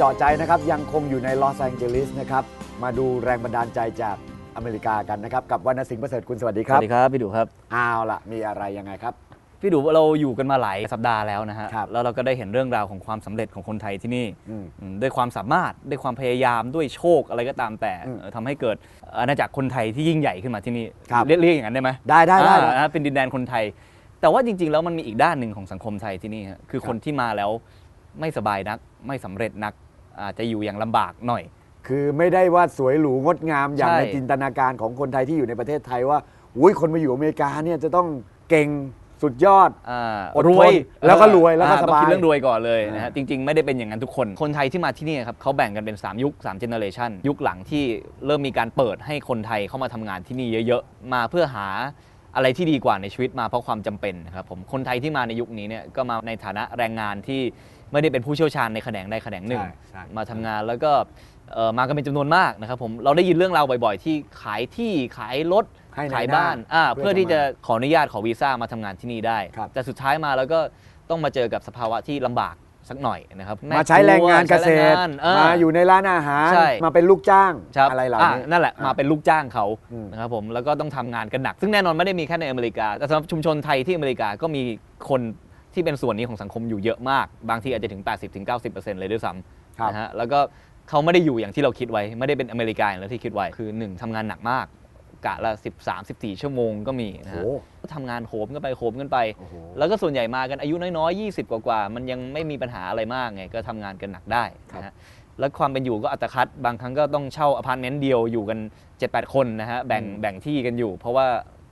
เจาะใจนะครับยังคงอยู่ในลอสแองเจลิสนะครับมาดูแรงบันดาลใจจากอเมริกากันนะครับ กับวรรณสิงห์ประเสริฐคุณสวัสดีคสรับวัสดีครับพี่ดูครับเอาล่ะ มีอะไรยังไงครับ พี่ดูเราอยู่กันมาหลายสัปดาห์แล้วนะฮะครับ แล้วเราก็ได้เห็นเรื่องราวของความสำเร็จของคนไทยที่นี่อืม อืมด้วยความสามารถด้วยความพยายามด้วยโชคอะไรก็ตามแต่อืมเอ่อทำให้เกิดอาณาจักรคนไทยที่ยิ่งใหญ่ขึ้นมาที่นี่ครับ เรียกเรียกอย่างนั้นได้ไหมได้ได้ได้ อ่าเป็นดินแดนคนไทย แต่ว่าจริง ๆ แล้วมันมีอีกด้านหนึ่งของสังคมไทยที่นี่ฮะคือคนที่มาแล้วไม่สบายนักไม่สำเร็จนัก อาจจะอยู่อย่างลำบากหน่อย คือไม่ได้ว่าสวยหรูงดงามอย่างใช่ ในจินตนาการของคนไทยที่อยู่ในประเทศไทยว่าอุ้ยคนมาอยู่อเมริกาเนี่ยจะต้องเก่งสุดยอด อ่าอดทนรวยแล้วก็รวยแล้วก็อ่สบายต้องคิดเรื่องรวยก่อนเลยนะอ่าฮะจริง ๆ ไม่ได้เป็นอย่างนั้นทุกคน คนไทยที่มาที่นี่ครับเขาแบ่งกันเป็น 3 ยุค3เจเนอเรชันยุคหลังที่เริ่มมีการเปิดให้คนไทยเข้ามาทำงานที่นี่เยอะ ๆ มาเพื่อหา อะไรที่ดีกว่าในชีวิตมาเพราะความจำเป็นนะครับผมคนไทยที่มาในยุคนี้เนี่ยก็มาในฐานะแรงงานที่ไม่ได้เป็นผู้เชี่ยวชาญในแขนงใดแขนงหนึ่งใช่ใช่มาทำงานแล้วก็เอ่อมากันเป็นจำนวนมากนะครับผมเราได้ยินเรื่องราวบ่อยๆ ที่ขายที่ขายรถให้ในขายหน้าบ้านอ่าเพื่เพื่ออที่จะจะมาขออนุญาตขอวีซ่ามาทำงานที่นี่ได้ครับแต่สุดท้ายมาแล้วก็ต้องมาเจอกับสภาวะที่ลำบาก สักหน่อยนะครับมาใช้แรงงานเกษตรใช้แงงานเออมาอยู่ในร้านอาหารใช่มาเป็นลูกจ้างครับอะไรเหล่านี้นั่นแหละอะมาเป็นลูกจ้างเขาอืมนะครับผมแล้วก็ต้องทำงานกันหนัก ซึ่งแน่นอนไม่ได้มีแค่ในอเมริกา แต่สำหรับชุมชนไทยที่อเมริกาก็มีคนที่เป็นส่วนนี้ของสังคมอยู่เยอะมาก บางทีอาจจะถึง 80-90%เลยด้วยซ้ครับำนะฮะแล้วก็เขาไม่ได้อยู่อย่างที่เราคิดไว้ ไม่ได้เป็นอเมริกาอย่างที่คิดไว้คือหนึ่งทำงานหนักมาก กะละ 13-14 ชั่วโมงก็มีนะฮะโอ้ก็ทำงานโหมกันไปโหมกันไป โอ้โห แล้วก็ส่วนใหญ่มากันอายุน้อยๆ 20 กว่าๆ มันยังไม่มีปัญหาอะไรมากไง ก็ทำงานกันหนักได้นะฮะ แล้วความเป็นอยู่ก็อัตคัด บางครั้งก็ต้องเช่าอพาร์ตเมนต์เดียวอยู่กัน 7-8 คนนะฮะ แบ่งอืมแบ่งที่กันอยู่ เพราะว่า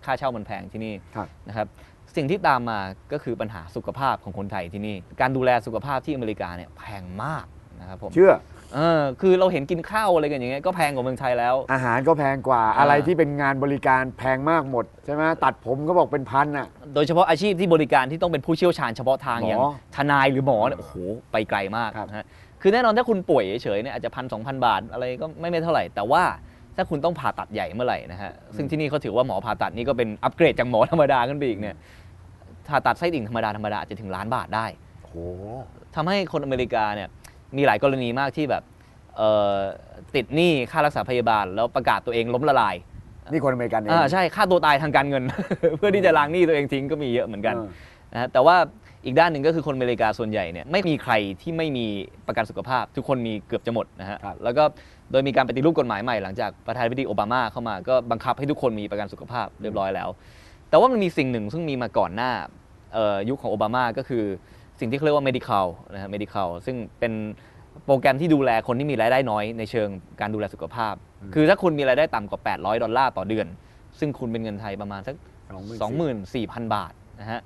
ค่าเช่ามันแพงที่นี่ครับ นะครับ สิ่งที่ตามมาก็คือปัญหาสุขภาพของคนไทยที่นี่ การดูแลสุขภาพที่อเมริกาเนี่ยแพงมากนะครับผม เชื่อ เออคือเราเห็นกินข้าวอะไรกันอย่างเงี้ยก็แพงกว่าเมืองไทยแล้ว อาหารก็แพงกว่าอ่าอะไรที่เป็นงานบริการแพงมากหมดใช่ไหมตัดผมก็บอกเป็นพันอะ โดยเฉพาะอาชีพที่บริการที่ต้องเป็นผู้เชี่ยวชาญเฉพาะทางหมออย่างทนายหรือหมอเนี่ยโอ้โหไปไกลมากครับนะฮะคือแน่นอนถ้าคุณป่วยเฉยๆเนี่ยอาจจะพันสองพันบาทอะไรก็ไม่ไม่เท่าไหร่ แต่ว่าถ้าคุณต้องผ่าตัดใหญ่เมื่อไหร่นะฮะซึ่งที่นี่เขาถือว่าหมอผ่าตัดนี่ก็เป็นอัปเกรดจากหมอธรรมดาขึ้นไปอีกเนี่ยผ่าตัดไส้ติ่งธรรมดาธรรมดาอาจจะถึงล้านบาทได้โอ้โห ทำให้คนอเมริกาเนี่ย มีหลายกรณีมากที่แบบเอ่อติดหนี้ค่ารักษาพยาบาล แล้วประกาศตัวเองล้มละลาย นี่คนอเมริกันเอง อ่าใช่ฆ่าตัวตายทางการเงิน เพื่อที่จะล้างหนี้ตัวเองทิ้งก็มีเยอะเหมือนกันเออ นะฮะแต่ว่าอีกด้านหนึ่งก็คือคนอเมริกาส่วนใหญ่เนี่ยไม่มีใครที่ไม่มีประกันสุขภาพ ทุกคนมีเกือบจะหมดนะฮะครับแล้วก็โดยมีการปฏิรูปกฎหมายใหม่หลังจากประธานาธิบดีโอบามาเข้ามาก็บังคับให้ทุกคนมีประกันสุขภาพเรียบร้อยแล้ว แต่ว่ามันมีสิ่งหนึ่งซึ่งมีมาก่อนหน้าเอ่อยุคของโอบามาก็คือ สิ่งที่เขาเรียกว่า medical นะฮะ medical ซึ่งเป็นโปรแกรมที่ดูแลคนที่มีรายได้น้อยในเชิงการดูแลสุขภาพ คือถ้าคุณมีรายได้ต่ำกว่า 800 ดอลลาร์ต่อเดือน ซึ่งคุณเป็นเงินไทยประมาณสัก 24,000 บาทนะฮะ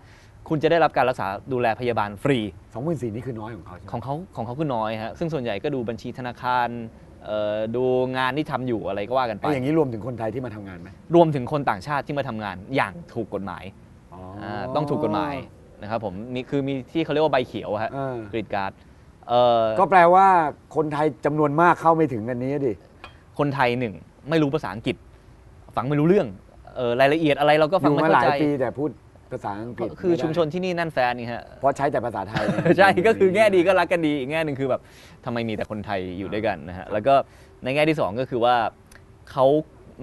คุณจะได้รับการรักษาดูแลพยาบาลฟรีสองหมื่นสี่นี่คือน้อยของเขาใช่ไหมของเขาของเขาคือน้อยฮะซึ่งส่วนใหญ่ก็ดูบัญชีธนาคารเอ่อดูงานที่ทำอยู่อะไรก็ว่ากันไปไอ้อย่างนี้รวมถึงคนไทยที่มาทำงานไหมรวมถึงคนต่างชาติที่มาทำงานอย่างถูกกฎหมายอ๋อาต้องถูกกฎหมาย นะครับผมมีคือมีที่เขาเรียกว่าใบเขียวฮะเออ กรีดการ์ดเอ่อก็แปลว่าคนไทยจำนวนมากเข้าไม่ถึงอันนี้ดิ คนไทยหนึ่งไม่รู้ภาษาอังกฤษ ฟังไม่รู้เรื่องเอ่อรายละเอียดอะไรเราก็อฟังยู่ไม่มาหเข้าลายใจปีแต่พูดภาษาอังกฤษคือไได้ชุมชนที่นี่นั่นแฟนนี่ฮะ เพราะใช้แต่ภาษาไทย ใช่ ก็คือแง่ดีก็รักกันดี อีกแง่หนึ่งคือแบบทำไมมีแต่คนไทยอยู่ด้วยกันนะฮะ แล้วก็ในแง่ที่สองก็คือว่าเขา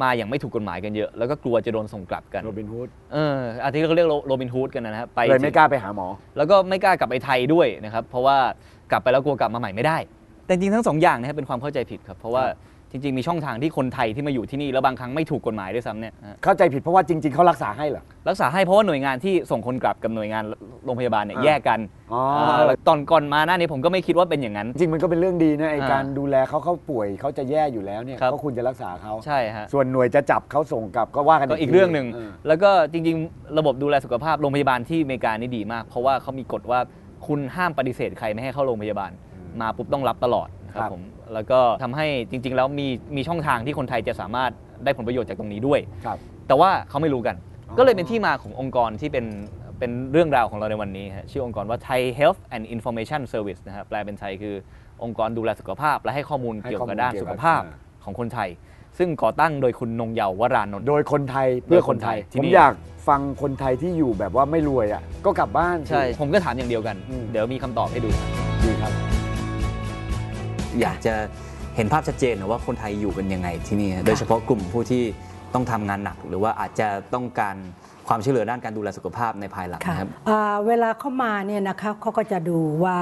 มาอย่างไม่ถูกกฎหมายกันเยอะ แล้วก็กลัวจะโดนส่งกลับกันโรบินฮูดเอออาทิตย์เขาเรียกโรบินฮูดกันนะฮะไปเลยไม่กล้าไปหาหมอ แล้วก็ไม่กล้ากลับไปไทยด้วยนะครับเพราะว่ากลับไปแล้วกลัวกลับมาใหม่ไม่ได้ แต่จริงๆทั้งสองอย่างนะฮะเป็นความเข้าใจผิดครับเพราะว่าครับ จริง ๆ มีช่องทางที่คนไทยที่มาอยู่ที่นี่แล้วบางครั้งไม่ถูกกฎหมายด้วยซ้ำเนี่ยฮะเข้าใจผิดเพราะว่าจริง ๆเขารักษาให้เหรอ รักษาให้เพราะว่าหน่วยงานที่ส่งคนกลับกับหน่วยงานโรงพยาบาลเนี่ยอ่า แยกกันอ๋ออ่าแล้วตอนก่อนมาหน้านี้ผมก็ไม่คิดว่าเป็นอย่างนั้น จริงมันก็เป็นเรื่องดีนะไออ่าการดูแลเขาเขาป่วยเขาจะแย่อยู่แล้วเนี่ยครับ ก็คุณจะรักษาเขาใช่ฮะ ส่วนหน่วยจะจับเขาส่งกลับก็ว่ากันก็อีกทีเรื่องหนึ่งเออแล้วก็จริงๆ ระบบดูแลสุขภาพโรงพยาบาลที่อเมริกานี่ดีมาก เพราะว่าเขามีกฎว่าคุณห้ามปฏิเสธใครไม่ให้เข้าโรงพยาบาล มาปุ๊บต้องรับตลอดนะ ครับครับผมแล้วก็ทำให้จริง ๆ แล้วมีมีช่องทางที่คนไทยจะสามารถได้ผลประโยชน์จากตรงนี้ด้วยครับแต่ว่าเขาไม่รู้กันอ๋อก็เลยเป็นที่มาขององค์กรที่เป็นเป็นเรื่องราวของเราในวันนี้ฮะชื่อองค์กรว่า Thai Health and Information Service นะฮะแปลเป็นไทยคือองค์กรดูแลสุขภาพ และให้ข้อมูลให้เกี่ยวข้อมูกับลด้านเกี่ยวสุกัขบภาพอ่าของคนไทย ซึ่งก่อตั้งโดยคุณนงเยาว์วรานนท์โดยคนไทยเพื่อคนไทยที่ผมนี่อยากฟังคนไทยที่อยู่แบบว่าไม่รวยอะก็กลับบ้านสิใช่ผมก็ถามอย่างเดียวกันอืมเดี๋ยวมีคำตอบให้ดูดีครับ อยากจะเห็นภาพชัดเจนนะว่าคนไทยอยู่กันยังไงที่นี่ โดยเฉพาะกลุ่มผู้ที่ต้องทำงานหนัก หรือว่าอาจจะต้องการความช่วยเหลือด้านการดูแลสุขภาพในภายหลังค่ะนะครับอ่าเวลาเข้ามาเนี่ยนะคะเขาก็จะดูว่า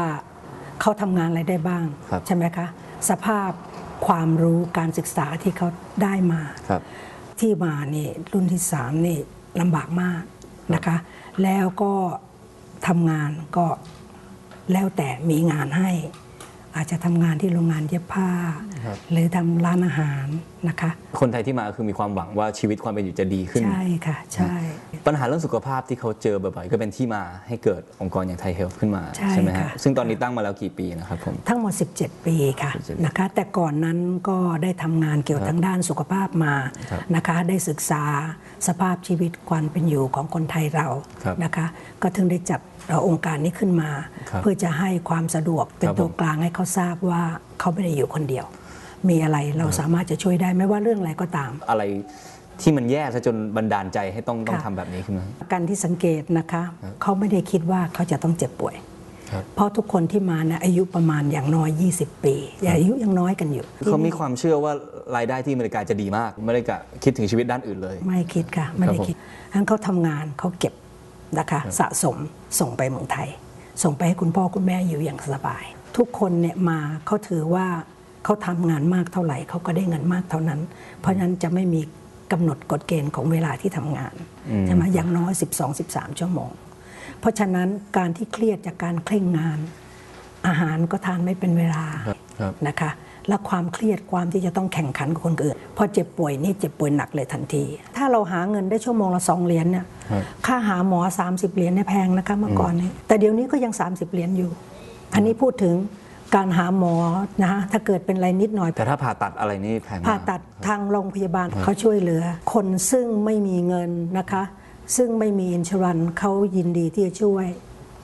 เขาทำงานอะไรได้บ้างครับใช่ไหมคะ สภาพความรู้การศึกษาที่เขาได้มาครับที่มานี่รุ่นที่สามนี่ลำบากมากนะคะ แล้วก็ทำงานก็แล้วแต่มีงานให้ อาจจะทำงานที่โรงงานเย็บผ้า ครับ หรือทำร้านอาหารนะคะ คนไทยที่มาคือมีความหวังว่าชีวิตความเป็นอยู่จะดีขึ้น ใช่ค่ะใช่ ปัญหาเรื่องสุขภาพที่เขาเจอบ่อยๆก็เป็นที่มาให้เกิดองค์กรอย่างไทยเฮลท์ขึ้นมาใช่ไหมฮะค่ะ ซึ่งตอนนี้ตั้งมาแล้วกี่ปีนะครับผม ทั้งหมด 17 ปีค่ะ17นะคะ แต่ก่อนนั้นก็ได้ทำงานเกี่ยวครับทางด้านสุขภาพมาครับนะคะ ได้ศึกษาสภาพชีวิตความเป็นอยู่ของคนไทยเราครับ นะคะ ก็ถึงได้จับเอ่อองค์การนี้ขึ้นมาครับเพื่อจะให้ความสะดวกเป็นครับตัวผมกลางให้เขาทราบว่าเขาไม่ได้อยู่คนเดียว มีอะไรเราสามารถจะช่วยได้ไม่ว่าเรื่องอะไรก็ตาม อะไรที่มันแย่ซะจนบันดาลใจให้ต้องต้องค่ะทำแบบนี้ขึ้นมาการที่สังเกตนะคะเขาไม่ได้คิดว่าเขาจะต้องเจ็บป่วยครับเพราะทุกคนที่มานะอายุประมาณอย่างน้อย 20 ปีอย่าอายุยังน้อยกันอยู่เขามีความเชื่อว่ารายได้ที่อเมริกาจะดีมากไม่ได้กะคิดถึงชีวิตด้านอื่นเลย ไม่คิดค่ะไม่ได้ผมคิดทั้นเขาทำงานเขาเก็บ นะคะสะสมส่งไปเมืองไทย ส่งไปให้คุณพ่อคุณแม่อยู่อย่างสบาย ทุกคนเนี่ยมาเขาถือว่าเขาทำงานมากเท่าไหร่เขาก็ได้เงินมากเท่านั้น เพราะฉะนั้นจะไม่มีกำหนดกฎเกณฑ์ของเวลาที่ทำงานอืมใช่ไหมอย่างน้อย 12-13 ชั่วโมง เพราะฉะนั้นการที่เครียดจากการเคร่งงาน อาหารก็ทานไม่เป็นเวลาครับครับนะคะ และความเครียดความที่จะต้องแข่งขันกับคนอื่นพอเจ็บป่วยนี่เจ็บป่วยหนักเลยทันที ถ้าเราหาเงินได้ชั่วโมงละสองเหรียญเนี่ยครับค่าหาหมอ 30 เหรียญเนี่ยแพงนะคะเมื่อก่อนนี้แต่เดี๋ยวนี้ก็ยัง 30 เหรียญอยู่ อันนี้พูดถึงการหาหมอนะคะถ้าเกิดเป็นอะไรนิดหน่อย แต่ถ้าผ่าตัดอะไรนี่แพงมกผ่าตัดทางโรงพยาบาลเขาช่วยเหลือ คนซึ่งไม่มีเงินนะคะ ซึ่งไม่มีอินชรันเขายินดีที่จะช่วย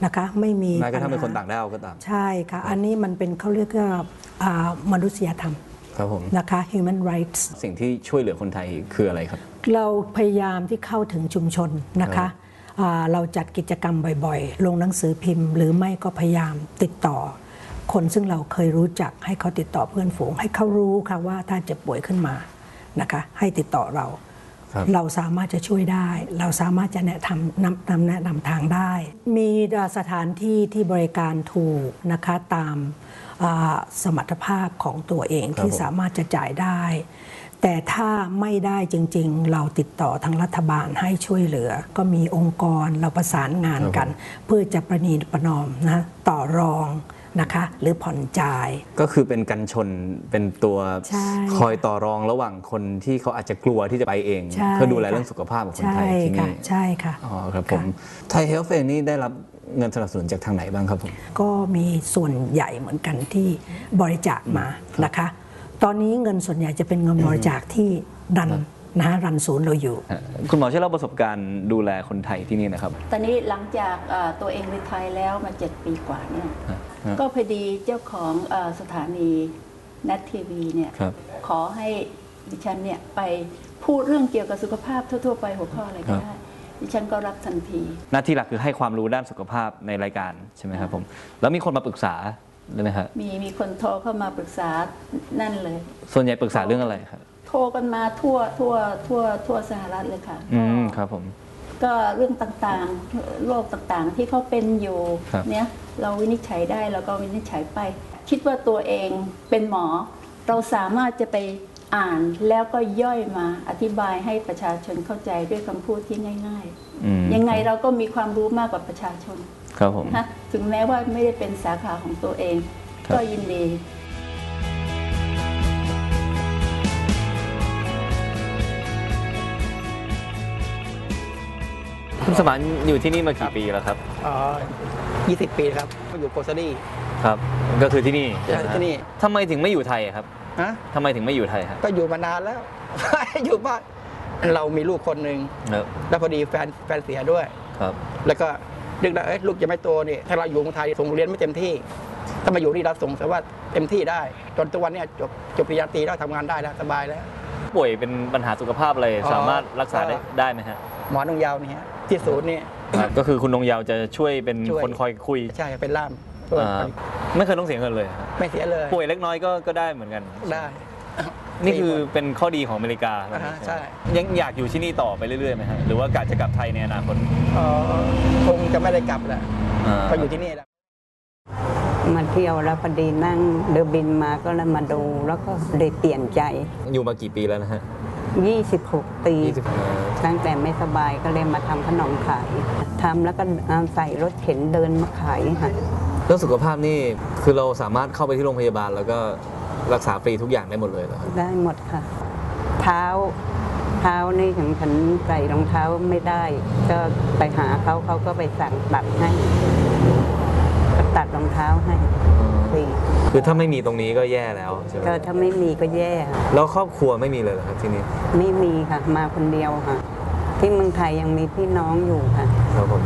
นะคะ ไม่มีแม้กระทั่งเป็นคนปัญหต่างด้าวก็ตามใช่ค่ะ อันนี้มันเป็นเขาเรียกว่าอ่า มนุษยธรรมครับผมนะคะ human rights สิ่งที่ช่วยเหลือคนไทยคืออะไรครับ เราพยายามที่เข้าถึงชุมชนนะคะอ่าเราจัดกิจกรรมบ่อยๆ ลงหนังสือพิมพ์ หรือไม่ก็พยายามติดต่อ คนซึ่งเราเคยรู้จักให้เขาติดต่อเพื่อนฝูง ให้เขารู้ค่ะว่าถ้าเจ็บป่วยขึ้นมานะคะให้ติดต่อเราครับเราสามารถจะช่วยได้ เราสามารถจะแนะนำนำนำแนะนำทางได้ มีสถานที่ที่บริการถูกนะคะตามอ่า สมรรถภาพของตัวเองครับที่ผมสามารถจะจ่ายได้ แต่ถ้าไม่ได้จริง ๆ เราติดต่อทางรัฐบาลให้ช่วยเหลือ ก็มีองค์กรเราประสานงานกัน เพื่อจะประนีประนอมนะต่อรองนะคะหรือผ่อนจ่าย ก็คือเป็นกันชนเป็นตัวใช่คอยต่อรองระหว่างคนที่เขาอาจจะกลัวที่จะไปเองใช่เพื่อดูแลค่ะเรื่องสุขภาพของคนใช่ไทยที่ค่ะนี่ใช่ค่ะอ๋อครับผมไทยเฮลท์เองนี่ได้รับ เงินสนับสนุนจากทางไหนบ้างครับผมก็มีส่วนใหญ่เหมือนกันที่บริจาคมานะคะ ตอนนี้เงินส่วนใหญ่จะเป็นเงินบริจาคที่รันนะฮะรันศูนย์เราอยู่ คุณหมอช่วยเล่าประสบการณ์ดูแลคนไทยที่นี่นะครับ ตอนนี้หลังจากเอ่อตัวเองรีไทยแล้วมาเจ็ดปีกว่าเนี่ยฮะฮะก็พอดีเจ้าของเออสถานีนัททีวีเนี่ยครับขอให้ดิฉันเนี่ยไปพูดเรื่องเกี่ยวกับสุขภาพทั่ว ๆ ไปหัวข้ออะไรก็ได้ ดิฉันก็รับทันที หน้าที่หลักคือให้ความรู้ด้านสุขภาพในรายการใช่ไหมครับผมแล้วมีคนมาปรึกษาเลยไหมครับมีมีคนโทรเข้ามาปรึกษานั่นเลย ส่วนใหญ่ปรึกษาเรื่องอะไรครับโทรกันมาทั่วทั่วทั่วทั่วสหรัฐเลยค่ะอืมก็ครับผมก็เรื่องต่างๆ โรคต่างๆ ที่เขาเป็นอยู่ครับเนี่ยเราวินิจฉัยได้เราก็วินิจฉัยไป คิดว่าตัวเองเป็นหมอ เราสามารถจะไป อ่านแล้วก็ย่อยมาอธิบายให้ประชาชนเข้าใจด้วยคำพูดที่ง่ายอืมๆยังไงเราก็มีความรู้มากกว่าประชาชน ครับผมนะถึงแม้ว่าไม่ได้เป็นสาขาของตัวเองครับก็ยินดีคุณสมานอยู่ที่นี่มากี่ปีแล้วครับอ๋อ20 ปีครับมาอยู่โกซาดีครับ ก็คือที่นี่ใช่ที่นี่ทำไมถึงไม่อยู่ไทยอะครับ ฮะทำไมถึงไม่อยู่ไทยครับก็อยู่มานานแล้ว อยู่บ้านเรามีลูกคนหนึ่งครับแล้วพอดีแฟนแฟนเสียด้วย ครับแล้วก็นึกได้เอ้ยลูกจะไม่โตนี่ถ้าเราอยู่เมืองไทยส่งเรียนไม่เต็มที่ ถ้ามาอยู่นี่เราส่งแต่ว่าเต็มที่ได้ จนทุกวันเนี้จบจบปริญญาตรีแล้วทำงานได้แล้วสบายแล้ว ป่วยเป็นปัญหาสุขภาพอะไรอ๋อ สามารถรักษาได้ก็ได้ไหมฮะหมอนงยาวนี่ฮะที่ศูนย์นี่ครับก็คือคุณนงยาวจะช่วยเป็นช่วย คนคอยคุย ใช่เป็นล่ามช่วยอ่า ไม่เคยต้องเสียเงินเลยครับไม่เสียเลยป่วยเล็กน้อยก็ก็ได้เหมือนกัน ได้ นี่คือเป็นข้อดีของอเมริกาอ่าฮะใช่ ยังอยากอยู่ที่นี่ต่อไปเรื่อยๆไหมฮะหรือว่ากะจะกลับไทยในอนาคตเอ่อคงจะไม่ได้กลับแหละอ่า ก็อยู่ที่นี่แหละ มาเที่ยวแล้วพอดีนั่งเรือบินมาก็เลยมาดู แล้วก็เลยเปลี่ยนใจ อยู่มากี่ปีแล้วนะฮะ26 ปี 20ตั้งแต่ไม่สบายก็เลยมาทำขนมขายทำแล้วก็เอาใส่รถเข็นเดินมาขายค่ะ แล้วสุขภาพนี่คือเราสามารถเข้าไปที่โรงพยาบาล แล้วก็รักษาฟรีทุกอย่างได้หมดเลยเหรอครับได้หมดค่ะ เท้าเท้านี่ถึงฉันใส่รองเท้าไม่ได้ ก็ไปหาเขาเขาก็ไปสั่งตัดให้ก็ตัดรองเท้าให้ฟรีคือถ้าไม่มีตรงนี้ก็แย่แล้วใช่ไหมก็ถ้าไม่มีก็แย่ค่ะแล้วครอบครัวไม่มีเลยเหรอครับที่นี่ไม่มีค่ะ มาคนเดียวค่ะ ที่เมืองไทยยังมีพี่น้องอยู่ค่ะ ครับผม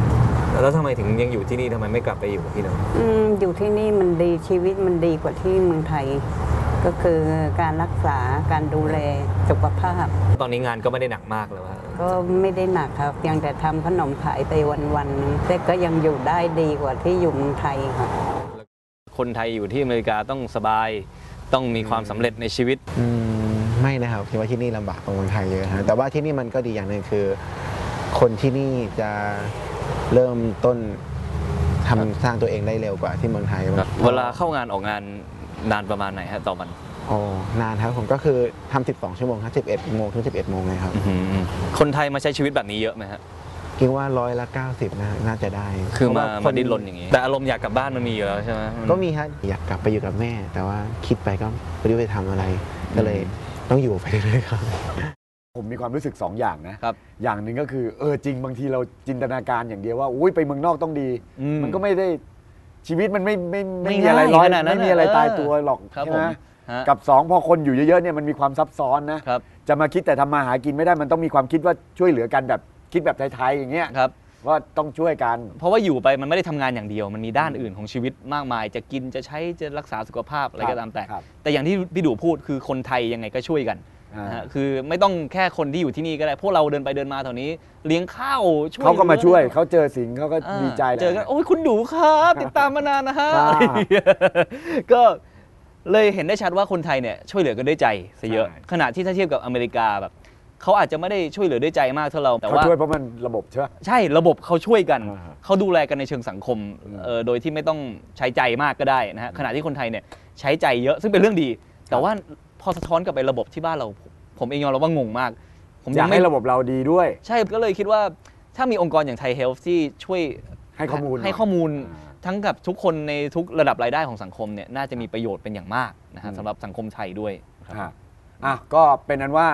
แล้วทำไมถึงยังอยู่ที่นี่ทำไมไม่กลับไปอยู่กับพี่น้องอืมอยู่ที่นี่มันดีชีวิตมันดีกว่าที่เมืองไทย ก็คือการรักษาการดูแลสุขภาพ ตอนนี้งานก็ไม่ได้หนักมากแล้วว่าก็ไม่ได้หนักครับยังแต่ทำขนมขายไปวันๆนึงแต่ก็ยังอยู่ได้ดีกว่าที่อยู่เมืองไทยค่ะ คนไทยอยู่ที่อเมริกาต้องสบาย ต้องมีความสำเร็จในชีวิต อืมไม่นะครับคิดว่าที่นี่ลำบากกว่าเมืองไทยเยอะฮะแต่ว่าที่นี่มันก็ดีอย่างหนึ่งคือ คนที่นี่จะ เริ่มต้นทำสร้างตัวเองได้เร็วกว่าที่เมืองไทยเวลาเข้างานออกงานนานประมาณไหนฮะต่อวันโอ้นานครับผมก็คือทำ12 ชั่วโมงครับ11โมงถึง11โมงเลยครับอื้อหือคนไทยมาใช้ชีวิตแบบนี้เยอะไหมฮะคิดว่าร้อยละ90นะน่าจะได้คือมาเพระว่มาดิ้นรนอย่างนี้ แต่อารมณ์อยากกลับบ้านมันมีอยู่แล้วใช่ไหมก็มีฮะอยากกลับไปอยู่กับแม่ แต่ว่าคิดไปก็ไม่รู้ไปทำอะไร ก็เลยต้องอยู่ไปเรื่อยๆครับ ผมมีความรู้สึกสองอย่างนะครับ อย่างหนึ่งก็คือเออจริงบางทีเราจินตนาการอย่างเดียวว่าอุ้ยไปเมืองนอกต้องดี อืมมันก็ไม่ได้ชีวิตมันไม่ไม่ไม่ไม่มีอะไรร้อยง่ายขนาดนั้นไม่มีอะไรเออตายตัวหรอกครับใช่ไหมผมฮะ กับสองพอคนอยู่เยอะๆเนี่ยมันมีความซับซ้อนนะ ครับจะมาคิดแต่ทำมาหากินไม่ได้มันต้องมีความคิดว่าช่วยเหลือกันแบบคิดแบบไทยๆอย่างเงี้ยครับ ว่าต้องช่วยกัน เพราะว่าอยู่ไปมันไม่ได้ทำงานอย่างเดียว มันมีด้านอื่นของชีวิตมากมาย จะกินจะใช้จะรักษาสุขภาพอะไรก็ตามแต่ ครับ แต่อย่างที่พี่ดูพูดคือคนไทยยังไงก็ช่วยกันอ่า นะฮะคือไม่ต้องแค่คนที่อยู่ที่นี่ก็ได้ พวกเราเดินไปเดินมาแถวนี้ เลี้ยงข้าวช่วยเขาก็มาช่วยหลือเขาเจอสิ่งเขาก็อ่าดีใจเจอกันโอ้ยคุณดูครับ ติดตามมานานนะฮะครับอะไรอย่างเงี้ยก็เลยเห็นได้ชัดว่าคนไทยเนี่ยช่วยเหลือกันด้วยใจซะเยอะ ใช่ ขณะที่ถ้าเทียบกับอเมริกาแบบเขาอาจจะไม่ได้ช่วยเหลือด้วยใจมากเท่าเราแต่เขาว่า ช่วยเพราะมันระบบใช่ไหมใช่ระบบเขาช่วยกัน อ่าฮะเขาดูแลกันในเชิงสังคมอืม เอ่อโดยที่ไม่ต้องใช้ใจมากก็ได้นะฮะขณะที่คนไทยเนี่ยใช้ใจเยอะซึ่งเป็นเรื่องดี แต่ว่า พอสะท้อนกลับไประบบที่บ้านเรา ผมเองยอมรับว่างงมาก ผมอยากให้ระบบเราดีด้วย ใช่ก็เลยคิดว่าถ้ามีองค์กรอย่างไทยเฮลท์ที่ช่วยให้ข้อมูลให้ข้อมูลทั้งกับทุกคนในทุกระดับรายได้ของสังคมเนี่ยน่าจะมีประโยชน์เป็นอย่างมากนะฮะอืมสำหรับสังคมไทยด้วยครับอะอะก็เป็นนั้นว่า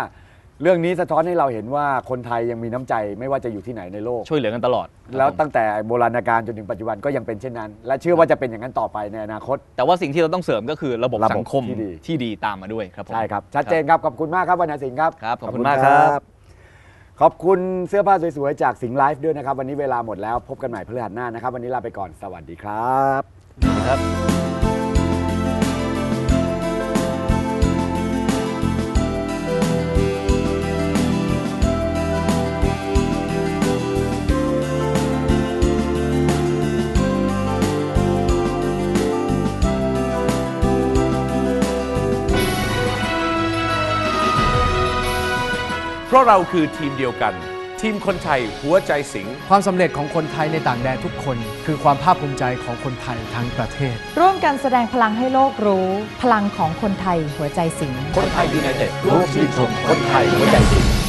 เรื่องนี้สะท้อนให้เราเห็นว่าคนไทยยังมีน้ำใจไม่ว่าจะอยู่ที่ไหนในโลก ช่วยเหลือกันตลอดแล้วครับผมตั้งแต่โบราณกาลจนถึงปัจจุบันก็ยังเป็นเช่นนั้น และเชื่อว่าจะเป็นอย่างนั้นต่อไปในอนาคต แต่ว่าสิ่งที่เราต้องเสริมก็คือระบบระบบสังคมที่ดี ที่ดีตามมาด้วยครับผม ใช่ครับชัดเจนครับขอบคุณมากครับวรรณสิงห์ครับครับขอบคุณมากครับ ขอบคุณเสื้อผ้าสวยๆจากสิงห์ไลฟ์ด้วยนะครับ วันนี้เวลาหมดแล้วพบกันใหม่พฤหัสหน้านะครับ วันนี้ลาไปก่อนสวัสดีครับ ครับ เพราะเราคือทีมเดียวกัน ทีมคนไทยหัวใจสิงห์ความสำเร็จของคนไทยในต่างแดนทุกคน คือความภาคภูมิใจของคนไทยทั้งประเทศ ร่วมกันแสดงพลังให้โลกรู้ พลังของคนไทยหัวใจสิงคนไทยยูไนเต็ดร่วมชื่นชมคนไทยหัวใจสิงห์